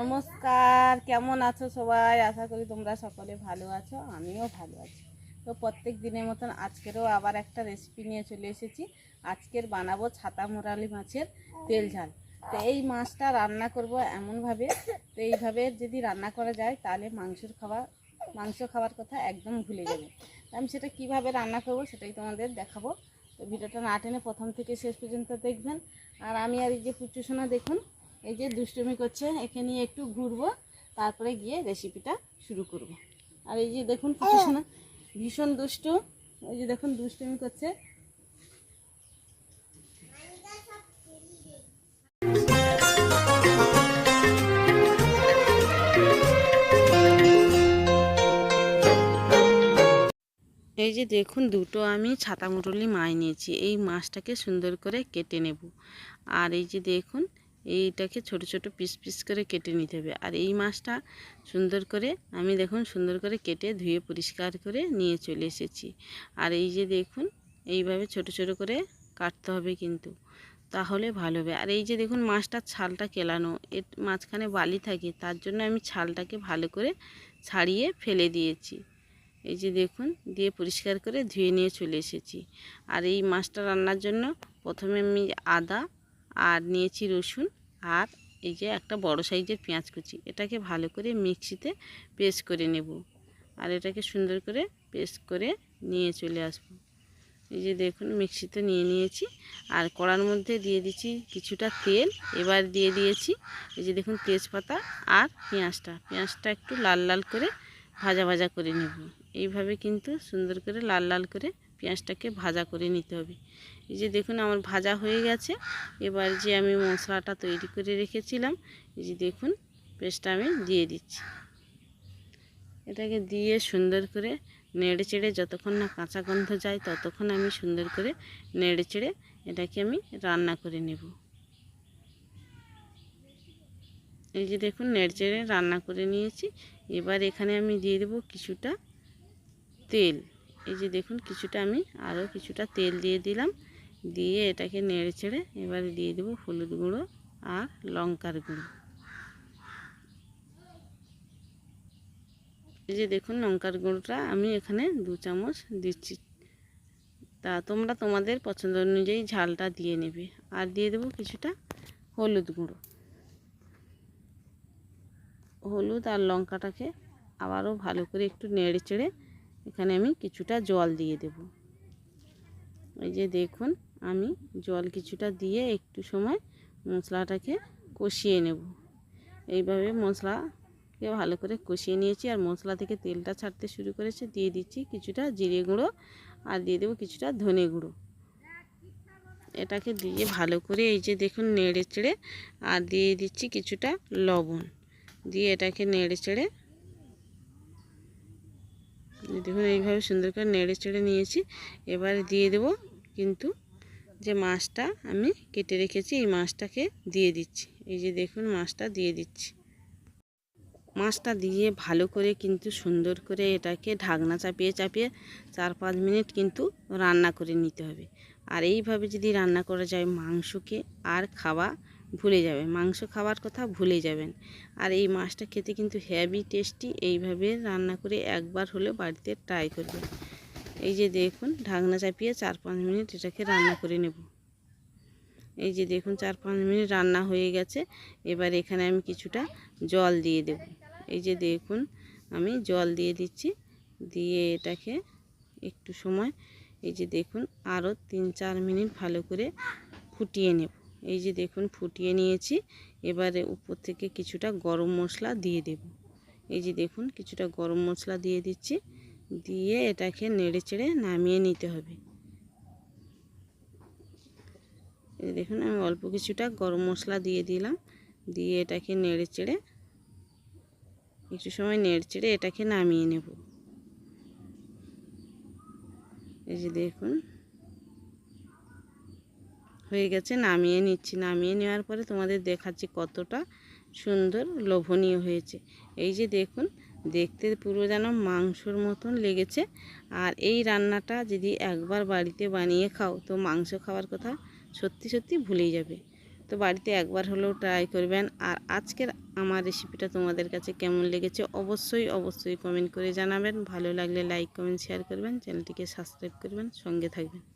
নমস্কার, কেমন আছো সবাই? আশা করি তোমরা সকলে ভালো আছো, আমিও ভালো আছি। তো প্রত্যেক দিনের মতন আজকেরও আবার একটা রেসিপি নিয়ে চলে এসেছি। আজকের বানাবো ছাতা মোরালি মাছের তেল ঝাল। তো এই মাছটা রান্না করব এমনভাবে, তো এইভাবে যদি রান্না করা যায় তাহলে মাংসর খাওয়া, মাংস খাওয়ার কথা একদম ভুলে যাবে। আমি সেটা কীভাবে রান্না করব সেটাই তোমাদের দেখাবো। তো ভিডিওটা না টেনে প্রথম থেকে শেষ পর্যন্ত দেখবেন। আর আমি আর এই যে পুচুসোনা দেখুন এই যে দুষ্টুমি করছে একে নিয়ে একটু ঘুরবো তারপরে গিয়ে রেসিপিটা শুরু করব। আর এই যে দেখুন পুচুসোনা ভীষণ দুষ্টু এই যে দেখুন দুষ্টুমি করছে। এই যে দেখুন দুটো আমি ছাতা মুরলি মাছ নিয়েছি এই মাছটাকে সুন্দর করে কেটে নেব। আর এই যে দেখুন এইটাকে ছোট ছোট পিস পিস করে কেটে নিতে হবে। আর এই মাছটা সুন্দর করে আমি দেখুন সুন্দর করে কেটে ধুয়ে পরিষ্কার করে নিয়ে চলে এসেছি। আর এই যে দেখুন এইভাবে ছোট ছোট করে কাটতে হবে কিন্তু, তাহলে ভালো হবে। আর এই যে দেখুন মাছটার ছালটা কেলানো, এর মাঝখানে বালি থাকে, তার জন্য আমি ছালটাকে ভালো করে ছাড়িয়ে ফেলে দিয়েছি। এই যে দেখুন দিয়ে পরিষ্কার করে ধুয়ে নিয়ে চলে এসেছি। আর এই মাছটা রান্নার জন্য প্রথমে আমি আদা আর নিয়েছি রসুন আর এই যে একটা বড় সাইজের পেঁয়াজ কুচি। এটাকে ভালো করে মিক্সিতে পেস্ট করে নেব আর এটাকে সুন্দর করে পেস্ট করে নিয়ে চলে আসব। এই যে দেখুন মিক্সিতে নিয়ে নিয়েছি আর কড়ার মধ্যে দিয়ে দিচ্ছি কিছুটা তেল। এবার দিয়ে দিয়েছি এই যে দেখুন তেজপাতা আর পেঁয়াজটা। পেঁয়াজটা একটু লাল লাল করে ভাজা ভাজা করে নেব। এইভাবে কিন্তু সুন্দর করে লাল লাল করে পেঁয়াজটাকে ভাজা করে নিতে হবে। এই যে দেখুন আমার ভাজা হয়ে গেছে। এবার যে আমি মশলাটা তৈরি করে রেখেছিলাম, এই যে দেখুন পেস্টটা আমি দিয়ে দিচ্ছি। এটাকে দিয়ে সুন্দর করে নেড়ে চেড়ে যতক্ষণ না কাঁচা গন্ধ যায়, ততক্ষণ আমি সুন্দর করে নেড়ে চেড়ে এটাকে আমি রান্না করে নেব। এই যে দেখুন নেড়ে চেড়ে রান্না করে নিয়েছি। এবার এখানে আমি দিয়ে দেবো কিছুটা তেল। এই যে দেখুন, কিছুটা আমি আরও কিছুটা তেল দিয়ে দিলাম। দিয়ে এটাকে নেড়ে ছেড়ে এবারে দিয়ে দেবো হলুদ গুঁড়ো আর লঙ্কার গুঁড়ো। এই যে দেখুন, লঙ্কার গুঁড়োটা আমি এখানে দু চামচ দিচ্ছি। তা তোমরা তোমাদের পছন্দ অনুযায়ী ঝালটা দিয়ে নেবে। আর দিয়ে দেবো কিছুটা হলুদ গুঁড়ো। হলুদ আর লঙ্কাটাকে আবারও ভালো করে একটু নেড়ে চেড়ে এখানে আমি কিছুটা জল দিয়ে দেব। এই যে দেখুন, আমি জল কিছুটা দিয়ে একটু সময় মশলাটাকে কষিয়ে নেব। এইভাবে মশলাকে ভালো করে কষিয়ে নিয়েছি আর মশলা থেকে তেলটা ছাড়তে শুরু করেছে। দিয়ে দিচ্ছি কিছুটা জিরে গুঁড়ো আর দিয়ে দেবো কিছুটা ধনে গুঁড়ো। এটাকে দিয়ে ভালো করে এই যে দেখুন নেড়ে চেড়ে আর দিয়ে দিচ্ছি কিছুটা লবণ। দিয়ে এটাকে নেড়ে চেড়ে দেখুন, এইভাবে সুন্দর করে নেড়ে চেড়ে নিয়েছি। এবারে দিয়ে দেব কিন্তু যে মাছটা আমি কেটে রেখেছি, এই মাছটাকে দিয়ে দিচ্ছি। এই যে দেখুন, মাছটা দিয়ে দিচ্ছি। মাছটা দিয়ে ভালো করে কিন্তু সুন্দর করে এটাকে ঢাকনা চাপিয়ে চাপিয়ে চার পাঁচ মিনিট কিন্তু রান্না করে নিতে হবে। আর এইভাবে যদি রান্না করা যায়, মাংসকে আর খাওয়া ভুলে যাবে মাংস খাওয়ার কথা ভুলে যাবেন। আর এই মাছটা খেতে কিন্তু হেভি টেস্টি এইভাবে রান্না করে একবার হলে বাড়িতে ট্রাই করবে এই যে দেখুন, ঢাকনা চাপিয়ে চার পাঁচ মিনিট এটাকে রান্না করে নেব। এই যে দেখুন, চার পাঁচ মিনিট রান্না হয়ে গেছে। এবার এখানে আমি কিছুটা জল দিয়ে দেব। এই যে দেখুন, আমি জল দিয়ে দিচ্ছি। দিয়ে এটাকে একটু সময় এই যে দেখুন আরও তিন চার মিনিট ভালো করে ফুটিয়ে নেব। এই যে দেখুন, ফুটিয়ে নিয়েছি। এবারে উপর থেকে কিছুটা গরম মশলা দিয়ে দেব। এই যে দেখুন, কিছুটা গরম মশলা দিয়ে দিচ্ছি। দিয়ে এটাকে নেড়ে চেড়ে নামিয়ে নিতে হবে। দেখুন, আমি অল্প কিছুটা গরম মশলা দিয়ে দিলাম। দিয়ে এটাকে নেড়ে চেড়ে, একটু সময় নেড়ে চেড়ে এটাকে নামিয়ে নেব। এই যে দেখুন। হয়ে গেছে, নামিয়ে নিচ্ছি। নামিয়ে নেওয়ার পরে তোমাদের দেখাচ্ছি কতটা সুন্দর লোভনীয় হয়েছে। এই যে দেখুন, দেখতে পুরো যেন মাংসর মতন লেগেছে। আর এই রান্নাটা যদি একবার বাড়িতে বানিয়ে খাও, তো মাংস খাওয়ার কথা সত্যি সত্যি ভুলেই যাবে। তো বাড়িতে একবার হলেও ট্রাই করবেন। আর আজকের আমার রেসিপিটা তোমাদের কাছে কেমন লেগেছে অবশ্যই অবশ্যই কমেন্ট করে জানাবেন। ভালো লাগলে লাইক কমেন্ট শেয়ার করবেন। চ্যানেলটিকে সাবস্ক্রাইব করবেন। সঙ্গে থাকবেন।